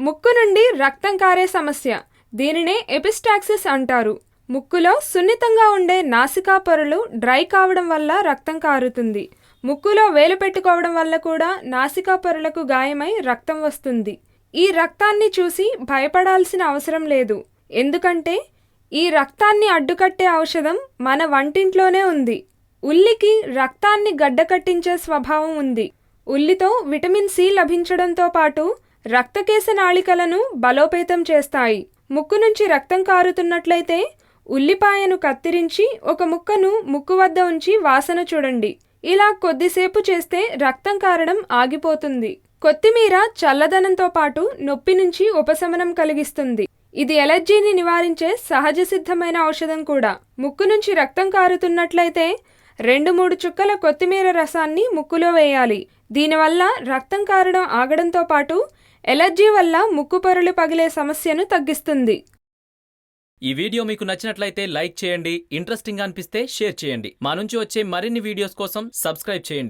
ముక్కు నుండి రక్తం కారే సమస్య. దీనినే ఎపిస్టాక్సిస్ అంటారు. ముక్కులో సున్నితంగా ఉండే నాసికా పొరలు డ్రై కావడం వల్ల రక్తం కారుతుంది. ముక్కులో వేలు పెట్టుకోవడం వల్ల కూడా నాసికా పొరలకు గాయమై రక్తం వస్తుంది. ఈ రక్తాన్ని చూసి భయపడాల్సిన అవసరం లేదు. ఎందుకంటే ఈ రక్తాన్ని అడ్డుకట్టే ఔషధం మన వంటింట్లోనే ఉంది. ఉల్లికి రక్తాన్ని గడ్డకట్టించే స్వభావం ఉంది. ఉల్లితో విటమిన్ సి లభించడంతో పాటు రక్తకేశ నాళికలను బలోపేతం చేస్తాయి. ముక్కు నుంచి రక్తం కారుతున్నట్లయితే ఉల్లిపాయను కత్తిరించి ఒక ముక్కను ముక్కు వద్ద ఉంచి వాసన చూడండి. ఇలా కొద్దిసేపు చేస్తే రక్తం కారడం ఆగిపోతుంది. కొత్తిమీర చల్లదనంతో పాటు నొప్పి నుంచి ఉపశమనం కలిగిస్తుంది. ఇది ఎలర్జీని నివారించే సహజ సిద్ధమైన ఔషధం కూడా. ముక్కు నుంచి రక్తం కారుతున్నట్లయితే రెండు మూడు చుక్కల కొత్తిమీర రసాన్ని ముక్కులో వేయాలి. దీనివల్ల రక్తం కారడం ఆగడంతో పాటు ఎలర్జీ వల్ల ముక్కు పొరలు పగిలే సమస్యను తగ్గిస్తుంది. ఈ వీడియో మీకు నచ్చినట్లయితే లైక్ చేయండి ఇంట్రెస్టింగ్ అనిపిస్తే షేర్ చేయండి. మా నుంచి వచ్చే మరిన్ని వీడియోస్ కోసం సబ్స్క్రైబ్ చేయండి.